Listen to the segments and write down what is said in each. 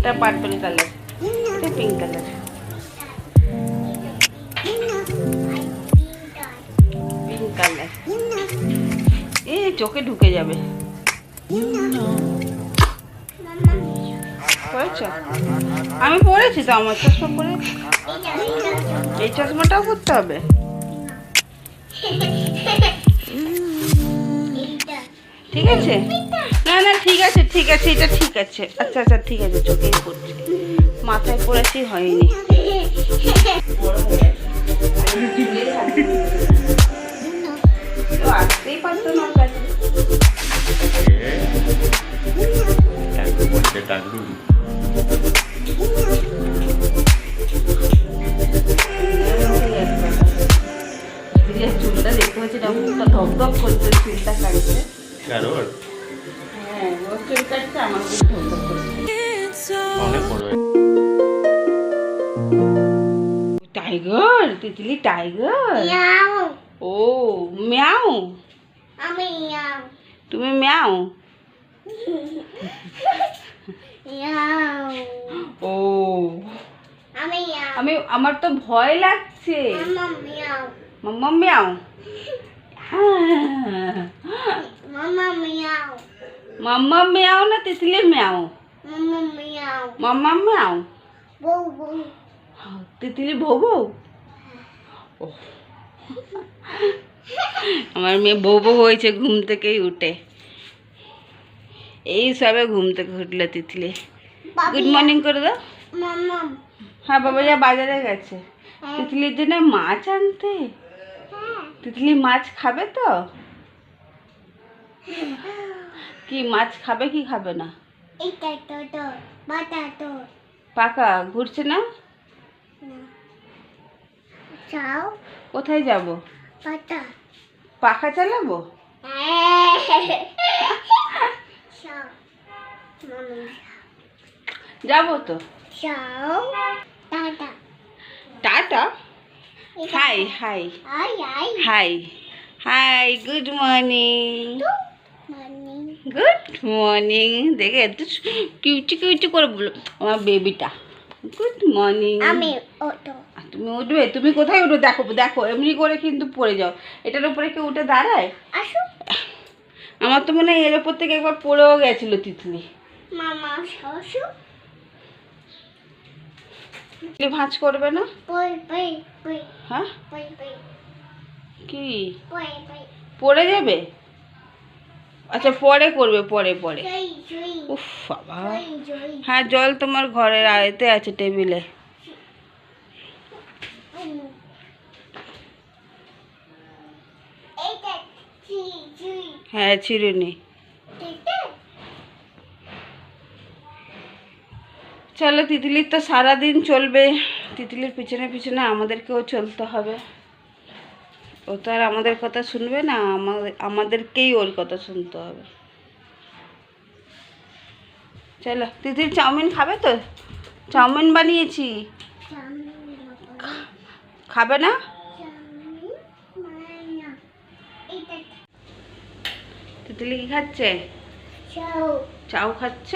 এটা purple colour এটা pink colour pink colour এ চোখে ঢুকে যাবে। পড়েছ? আমি পড়েছি তো, আমার চশমা পরে এই চশমাটাও করতে হবে। ঠিক আছে? না না, ঠিক আছে ঠিক আছে, এটা ঠিক আছে। আচ্ছা আচ্ছা ঠিক আছে, চোখেই পড়ছি। মাথায় পড়েছি হয়নি। চুলটা দেখতে পাচ্ছি না মুখটা ধপধপ করছে, চুলটা কাটছে। হ্যাঁ ওর টাইগার তিতলি টাইগার? ও ম্যাও? তুমি ম্যাও? ও। আমি আমার তো ভয় লাগছে। মাম্মা ম্যাও? হ্যাঁ। মাম্মা ম্যাও না তিতলি ম্যাও? মাম্মা ম্যাও। তিতলি বউ ও। আমার মেয়ে বউ বউ হয়েছে ঘুম থেকেই উঠে। এই সবে ঘুম থেকে উঠল তিতলি। গুড মর্নিং করে দাও। হ্যাঁ বাবা যা বাজারে গেছে। তিতলির জন্য মাছ আনতে? তিতলি মাছ খাবে তো? কি মাছ খাবে কি খাবে না? পাকা ঘুরছে না? চাও কোথায় যাব? পাখা চালাবো? যাব তো। চাও টাটা। Tata? Hi hi. Hi hi good morning. Good morning দেখে এত কিউচি কিউচি করে বলো আমার বেবিটা গুড মর্নিং আমি তুমি উঠবে? তুমি কোথায় উঠো দেখো দেখো এমনি করে কিন্তু পড়ে যাও। এটার উপরে কেউ উঠে দাঁড়ায়? আসো। আমার তো মনে হয় এর ওপর থেকে একবার পড়েও গেছিল তিতলি। মামা শশু তিতলি ভাঁজ করবে না? হ্যাঁ? কি? পড়ে যাবে? আচ্ছা পরে করবে পরে পরে। উফ বাবা। হ্যাঁ জল তোমার ঘরের আয়তে আছে টেবিলে। হ্যাঁ চিরুনি চলো তিতলির তো সারাদিন চলবে। তিতলির পিছনে পিছনে আমাদেরকেও চলতে হবে। ও তো আর আমাদের কথা শুনবে না আমাদের আমাদেরকেই ওর কথা শুনতে হবে। চলো তিতলি চাউমিন খাবে তো? চাউমিন বানিয়েছি। খাবে না? তিতলি কি খাচ্ছে? চাউ খাচ্ছ?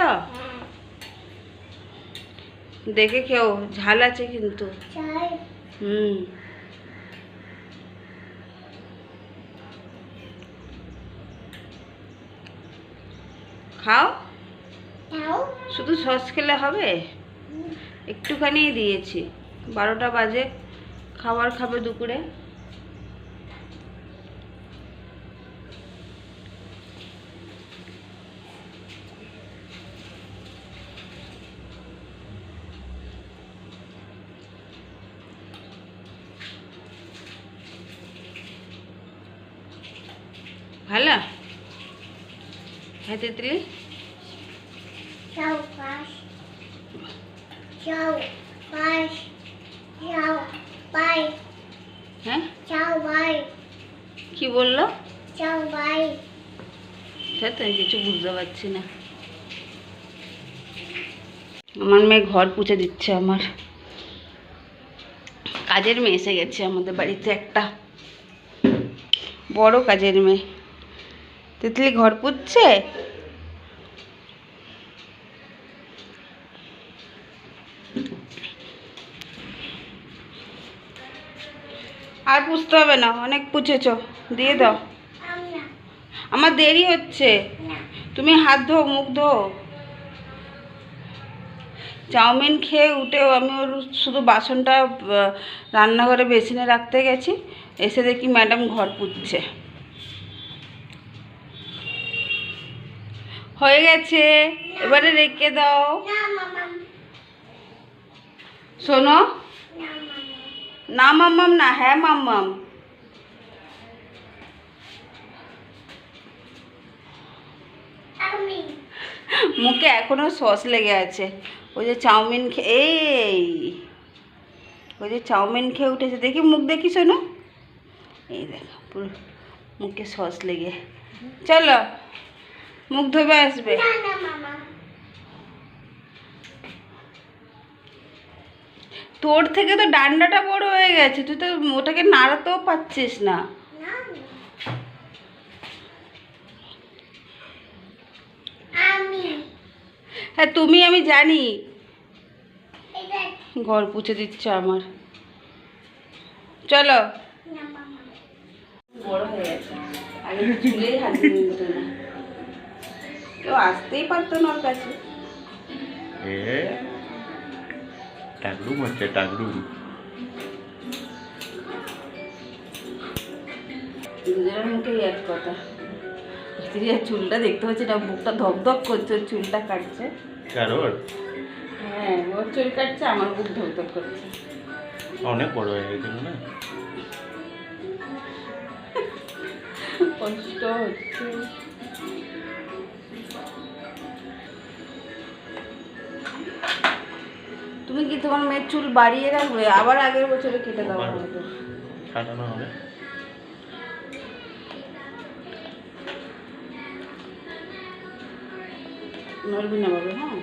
দেখে কেউ ঝাল আছে কিন্তু। হুম। খাও? শুধু সস খেলে হবে? একটুখানি দিয়েছি। বারোটা বাজে খাবার খাবে দুপুরে। ভালো? হ্যাঁ? হ্যাঁ কি বলল? সে তো আমি কিছু বুঝতে পারছি না। আমার মেয়ে ঘর পুছে দিচ্ছে আমার। কাজের মেয়ে এসে গেছে আমাদের বাড়িতে একটা। বড় কাজের মেয়ে। তিতলি ঘর পুচ্ছে আর পুষতে হবে না অনেক পুছেছ দিয়ে দাও। আমার দেরি হচ্ছে। তুমি হাত ধো মুখ ধো। চাউমিন খেয়ে উঠেও আমি ওর শুধু বাসনটা রান্নাঘরে বেসিনে রাখতে গেছি। এসে দেখি ম্যাডাম ঘর পুচ্ছে হয়ে গেছে। এবারে রেখে দাও। শোনো। না মাম্মাম না হ্যাঁ মাম্মাম মুখে এখনও সস লেগে আছে। ওই যে চাউমিন খেয়ে এই। ওই যে চাউমিন খেয়ে উঠেছে। দেখি মুখ দেখি শোনো এই দেখো পুরো মুখে সস লেগে। চলো মুখ ধোবে আসবে। তোর থেকে তো ডান্ডাটা বড় হয়ে গেছে তুই তো ওটাকে নাড়াতেও পাচ্ছিস না। হ্যাঁ তুমি আমি জানি। ঘর পুছে দিচ্ছে আমার। চলো। বড় হয়ে গেছে। আগে চুলেই হাত মিলত না। কেউ আসতেই পারতো না ওর কাছে। টাগলুম হচ্ছে টাগলুম দুজনের মুখেই এক কথা। চুলটা দেখতে পাচ্ছি না বুকটা ধকধক করছে চুলটা কাটছে। কারোর? হ্যাঁ ওর চুল কাটছে আমার বুক ধকধক করছে। অনেক বড় হয়ে না কষ্ট হচ্ছে। তুমি কি তোমার মেয়ের চুল বাড়িয়ে রাখবে? আবার আগের বছরে কেটে দাও কাটানো হবে। নরবি নড়বি না বাবু হ্যাঁ।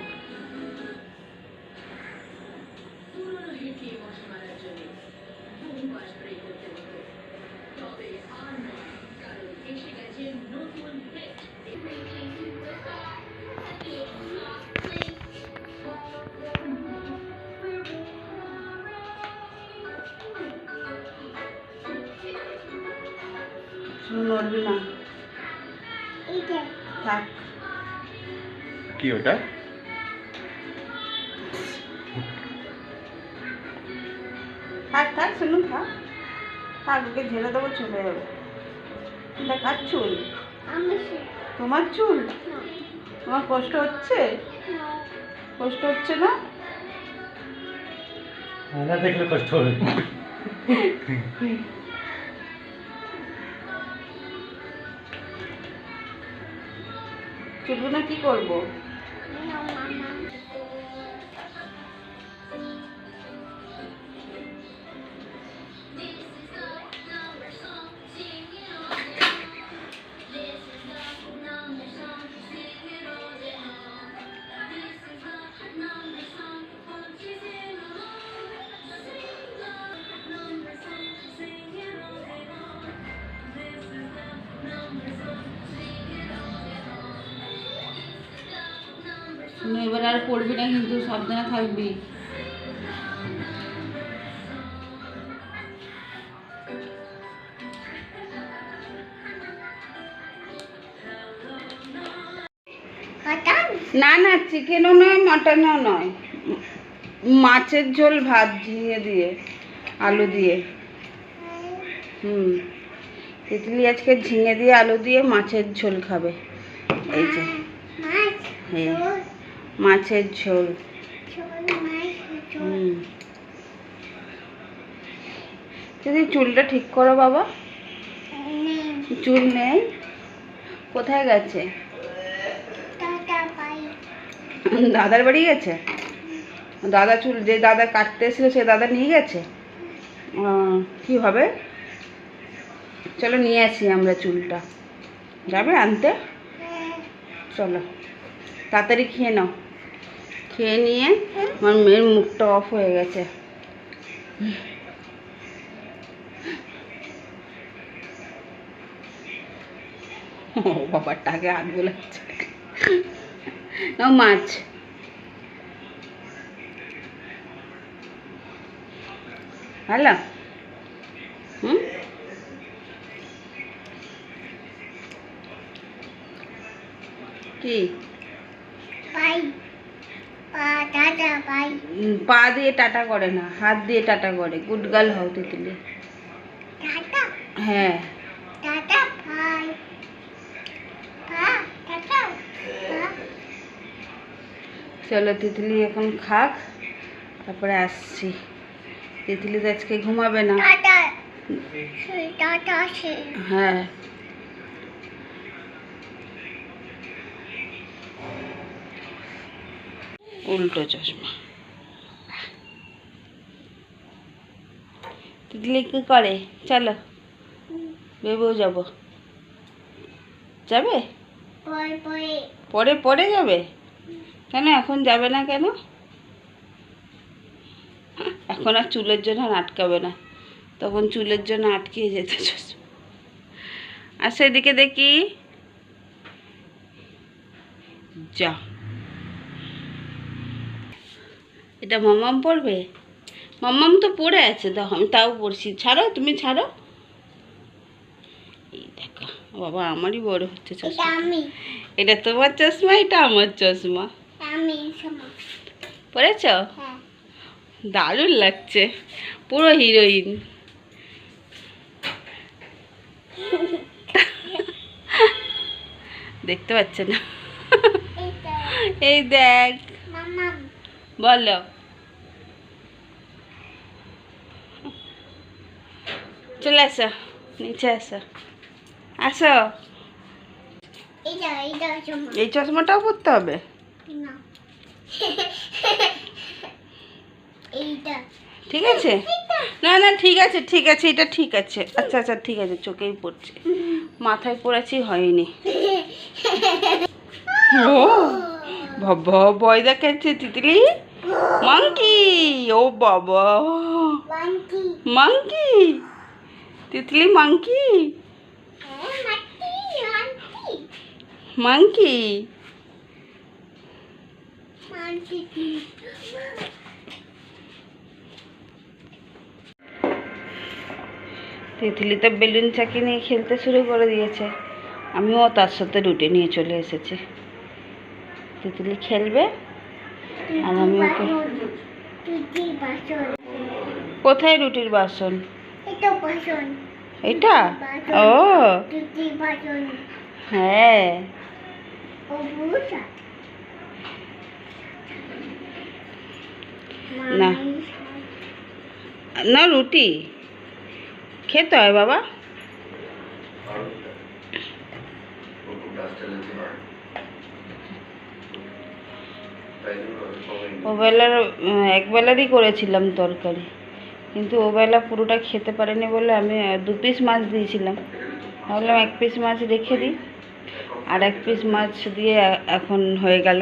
নড়বি না। থাক। কি ওটা? থাক থাক শুনুন থাক। থাক ওকে ঝেড়ে দেবো চলে যাবে। এটা কার চুল? তোমার চুল? তোমার কষ্ট হচ্ছে? কষ্ট হচ্ছে না না দেখলে কষ্ট হবে। চুলগুলো কি করব? এবার আর পড়বি না কিন্তু সাবধানে থাকবি। না না চিকেনও নয় মাটনও নয়। মাছের ঝোল ভাত ঝিঙে দিয়ে আলু দিয়ে। হুম। তিতলি আজকে ঝিঙে দিয়ে আলু দিয়ে মাছের ঝোল খাবে। এই যে। হ্যাঁ মাছের ঝোল। যদি চুলটা ঠিক করো বাবা। চুল নেই? কোথায় গেছে? দাদার বাড়ি গেছে? দাদা চুল যে দাদা কাটতে এসেছিল সে দাদা নিয়ে গেছে? কি হবে? চলো নিয়ে আসি আমরা চুলটা। যাবে আনতে? চলো। তাড়াতাড়ি খেয়ে নাও। খেয়ে নিয়ে আমার মেয়ের মুখটা অফ হয়ে গেছে। ও বাবার টাকে হাত বোলাচ্ছে। নাও মাছ। হ্যালো। হুম? কি পাই পা টাটা পাই উম, পা দিয়ে টাটা করে না হাত দিয়ে টাটা করে। গুড গার্ল হও তিতলি হ্যাঁ। চলো তিতলি এখন খাক তারপরে আসছি। তিতলি তো আজকে ঘুমাবে না। হ্যাঁ। উল্টো চশমা। তিতলি কি করে? চলো। বেবেও যাব। যাবে? পরে পরে। যাবে? কেন এখন যাবে না কেন? এখন আর চুলের জন্য আর আটকাবে না। তখন চুলের জন্য আটকিয়ে যেত চশমা। আচ্ছা এদিকে দেখি। যা। এটা মামাম পড়বে? মামাম তো পড়ে আছে তো আমি তাও পড়ছি। ছাড়ো তুমি ছাড়ো। এই দেখো বাবা আমারই বড় হচ্ছে চশমা। আমি। এটা তোমার চশমা এটা আমার চশমা। পড়েছ? হ্যাঁ। দারুণ লাগছে পুরো হিরোইন। দেখতে পাচ্ছে না? এই দেখ। বলো। চলে আসো নিচে আসো। আসো। এই চশমাটাও পরতে হবে? না। এইটা। ঠিক আছে? না না ঠিক আছে ঠিক আছে এটা ঠিক আছে। আচ্ছা আচ্ছা ঠিক আছে চোখেই পড়ছে। মাথায় পড়েছি হয়নি। ও বাবা ভয় দেখাচ্ছে তিতলি। মাংকি ও বাবা। Monkey Titli monkey? হ্যাঁ মাংকি তিতলি তো বেলুন চাকি নিয়ে খেলতে শুরু করে দিয়েছে। আমিও তার সাথে রুটি নিয়ে চলে এসেছি। তিতলি খেলবে? আর আমি ওকে কোথায় রুটির বাসন? এটা বাসন এটা? ও। বাসন হ্যাঁ। ও বুঝা। না। না রুটি। খেতে হয় বাবা। ওবেলার একবেলারই করেছিলাম তরকারি। কিন্তু ওবেলা পুরোটা খেতে পারেনি বলে আমি দু পিস মাছ দিয়েছিলাম। ভাবলাম এক পিস মাছ রেখে দিই। আর এক পিস মাছ দিয়ে এখন হয়ে গেল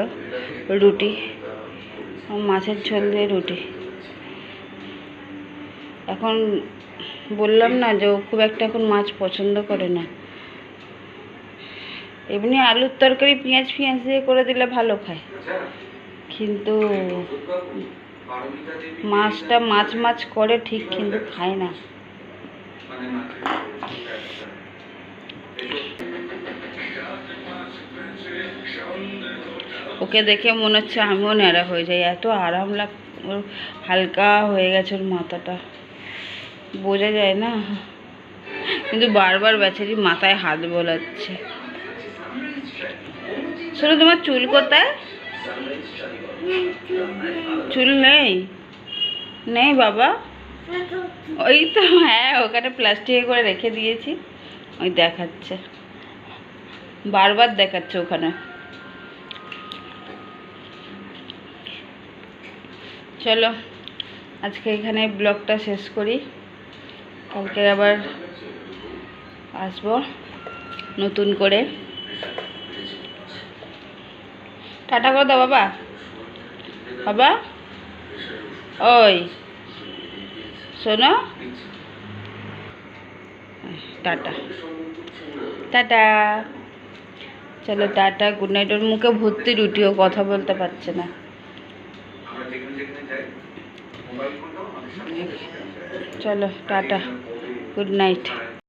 রুটি। মাছের ঝোল দিয়ে রুটি। এখন বললাম না যে ও খুব একটা এখন মাছ পছন্দ করে না। এমনি আলুর তরকারি পেঁয়াজ ফিঁয়াজ দিয়ে করে দিলে ভালো খায়। কিন্তু মাছটা মাছ মাছ করে ঠিক কিন্তু খায় না। ওকে দেখে মনে হচ্ছে আমিও ন্যাড়া হয়ে যাই। এত আরাম লাগ ওর হালকা হয়ে গেছে ওর মাথাটা। বোঝা যায় না। কিন্তু বারবার বেচারি মাথায় হাত বোলাচ্ছে। শোনো, তোমার চুল কোথায়? চুল নেই? নেই বাবা। ওই তো হ্যাঁ ওখানে প্লাস্টিকে করে রেখে দিয়েছি। ওই দেখাচ্ছে। বারবার দেখাচ্ছে ওখানে। চলো, আজকে এখানে ব্লগটা শেষ করি। কালকে আবার আসব নতুন করে। টাটা করে দাও বাবা। বাবা, ওই, শোনো। টাটা। টাটা। চলো টাটা গুড নাইট ওর মুখে ভর্তি রুটি, ও কথা বলতে পারছে না। চলো, টাটা। Good night